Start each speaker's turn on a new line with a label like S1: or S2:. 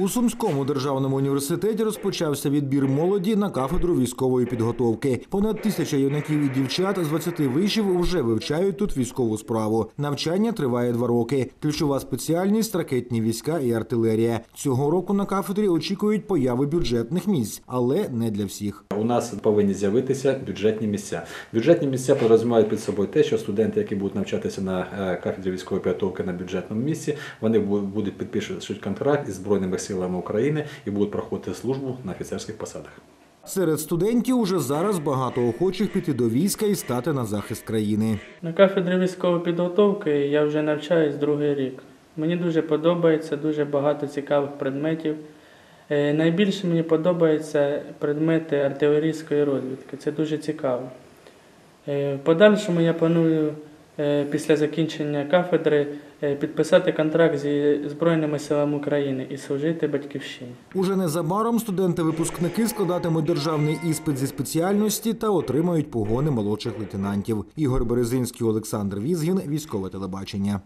S1: У Сумському державному університеті розпочався відбір молоді на кафедру військової підготовки. Понад тисяча юнаків і дівчат з 20 вишів вже вивчають тут військову справу. Навчання триває два роки. Ключова спеціальність ракетні війська і артилерія. Цього року на кафедрі очікують появи бюджетних місць, але не для всіх.
S2: У нас повинні з'явитися бюджетні місця. Бюджетні місця підрозуміють під собою те, що студенти, які будуть навчатися на е, кафедрі військової підготовки на бюджетному місці, вони будуть підпишуть контракт із збройними України і будуть проходити службу на офіцерських посадах.
S1: Серед студентів уже зараз багато охочих піти до війська і стати на захист країни.
S3: На кафедрі військової підготовки я вже навчаюсь другий рік. Мені дуже подобається, дуже багато цікавих предметів. Е, Найбільше мені подобаються предмети артилерійської розвідки. Це дуже цікаво. Е, В подальшому я планую після закінчення кафедри е, підписати контракт зі Збройними силами України і служити батьківщині.
S1: Уже незабаром студенти-випускники складатимуть державний іспит зі спеціальності та отримають погони молодших лейтенантів. Ігор Березинський, Олександр Візгін, військове телебачення.